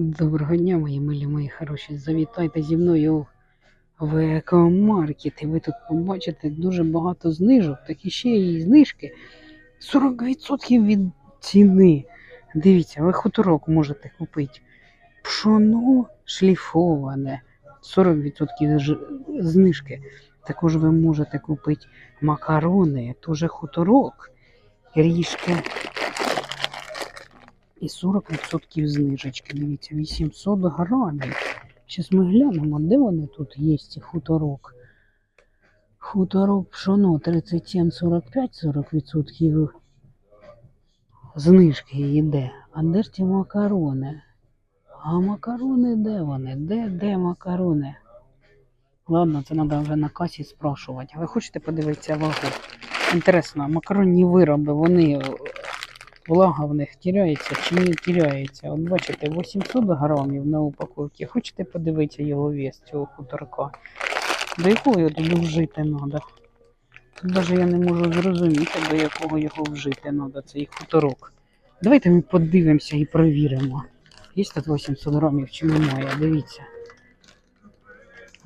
Доброго дня, мої милі, мої хороші. Завітайте зі мною в екомаркет. І ви тут побачите дуже багато знижок, так і ще і знижки 40% від ціни. Дивіться, ви хуторок можете купити. Пшоно шліфоване. 40% знижки. Також ви можете купити макарони, теж хуторок, ріжки. І 40% знижечки. Дивіться, 800 грамів. Зараз ми глянемо, де вони тут є, ці хуторок. Хуторок пшоно 37,45, 40% знижки йде. А де ж ті макарони? А макарони де вони? Де, де макарони? Ладно, це треба вже на касі спрашувати. Ви хочете подивитися вагу? Інтересно, макаронні вироби, вони влага в них тіряється чи не тіряється. От бачите, 800 грамів на упаковці. Хочете подивитися його вес цього хуторка? До якого його вжити треба? Тут навіть я не можу зрозуміти, до якого його вжити треба, цей хуторок. Давайте ми подивимося і перевіримо. Є тут 800 грамів чи немає, дивіться.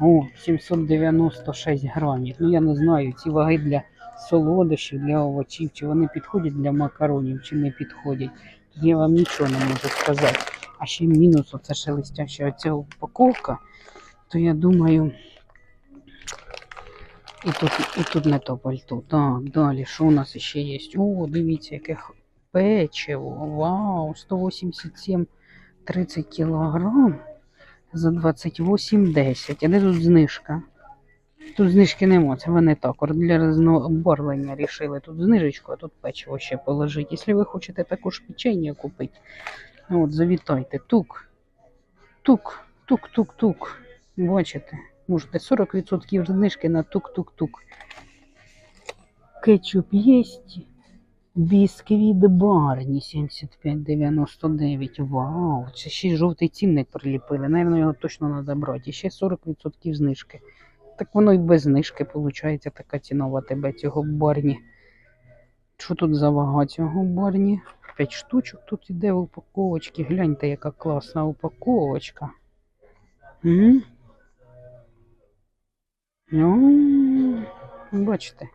О, 796 грамів. Ну я не знаю, ці ваги для солодощів, для овочів, чи вони підходять для макаронів, чи не підходять. Я вам нічого не можу сказати. А ще мінус, оце шелестяща оця упаковка, то я думаю. І тут, і тут не то пальто. Так, далі, що у нас ще є? О, дивіться, яке печиво. Вау, 187 30 кілограм за 28,10. А де тут знижка? Тут знижки нема, це вони так. Для розноборвлення рішили. Тут знижечку, а тут печиво ще положити. Якщо ви хочете також печення купити, ну от завітайте. Тук. Тук, тук, тук, тук. Бачите? Можете 40% знижки на тук-тук-тук. Кетчуп єсть. Бісквіт Барні 75,99. Вау, це ще жовтий цінник приліпили. Наверно, його точно треба брати. І ще 40% знижки. Так воно і без знижки виходить така цінова тебе цього барні. Що тут за вага цього барні? 5 штучок тут іде в упаковочці. Гляньте, яка класна упаковочка. М? Бачите,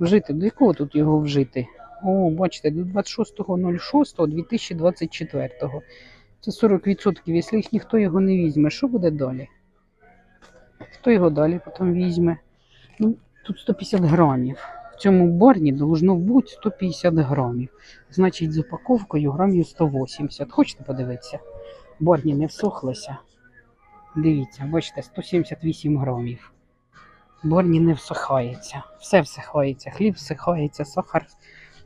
вжити. До якого тут його вжити? О, бачите, до 26.06.2024. Це 40%. Якщо їх ніхто його не візьме, що буде далі? Хто його далі потім візьме? Ну, тут 150 грамів. В цьому барні должно бути 150 грамів. Значить, з упаковкою грамів 180. Хочете подивитися? Барні не всохлося. Дивіться, бачите, 178 грамів. Борні не всихається. Все всихається. Хліб всихається, сахар,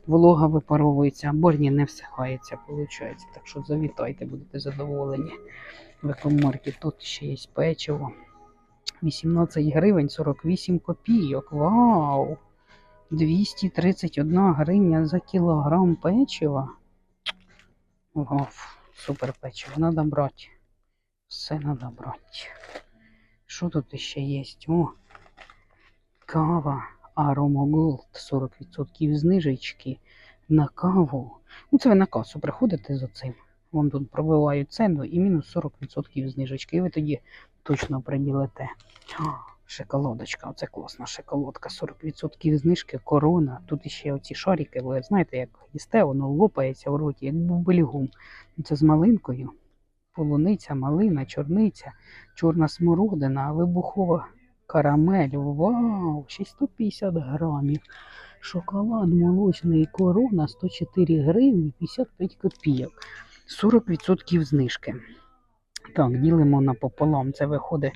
волога випаровується, борні не всихається, виходить. Так що завітайте, будете задоволені. В екомаркет тут ще є печиво. 18 гривень 48 копійок. Вау! 231 гривня за кілограм печива. Вау, супер печиво. Надо брати. Все надо брати. Що тут ще є? О, Кава Aroma Gold 40% знижечки на каву. Ну, це ви на касу приходите з оцим. Вам тут пробивають ціну і мінус 40% знижечки. І ви тоді точно приділите. О, Шоколадочка, оце класна шоколадка. 40% знижки, корона. Тут ще оці шарики, ви знаєте, як їсте, воно лопається в роті, як бульгум. Це з малинкою. Полуниця, малина, чорниця, чорна смородина, вибухова Карамель, вау, ще й 150 грамів. Шоколад молочний корона 104 гривні 55 копійок. 40% знижки. Так, ділимо напополам. Це виходить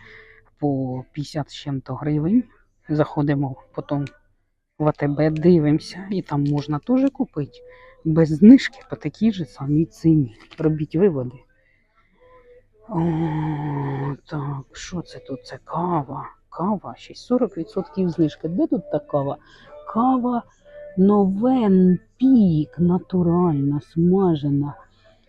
по 50 з чим-то гривень. Заходимо потім в АТБ, дивимося, і там можна теж купити без знижки по такій же самій ціні. Робіть виводи. О, так, що це тут? Це кава. Кава, ще й 40% знижки. Де тут та кава? Кава Новен Пік, натуральна, смажена,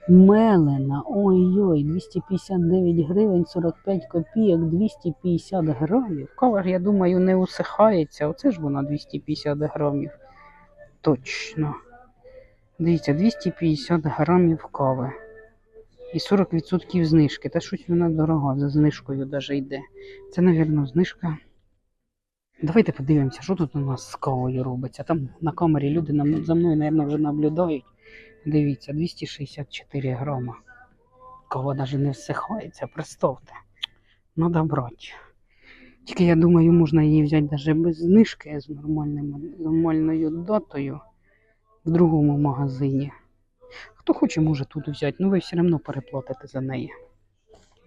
мелена. Ой-ой, 259 гривень 45 копійок, 250 грамів. Кава ж, я думаю, не усихається. Оце ж вона 250 грамів. Точно. Дивіться, 250 грамів кави. І 40% знижки. Та щось вона дорога, за знижкою даже йде. Це, мабуть, знижка. Давайте подивимося, що тут у нас з кавою робиться. Там на камері люди за мною, мабуть, вже наблюдають. Дивіться, 264 грама. Кава навіть не всихається, представте. Надо брати. Тільки я думаю, можна її взяти навіть без знижки з нормальною датою в другому магазині. Хто хоче, може тут взяти, ну ви все одно переплатите за неї.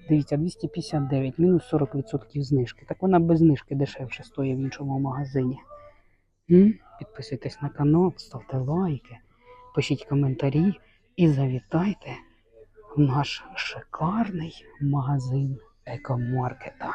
Дивіться, 259, мінус 40% знижки. Так вона без знижки дешевше стоїть в іншому магазині. М? Підписуйтесь на канал, ставте лайки, пишіть коментарі і завітайте в наш шикарний магазин екомаркета.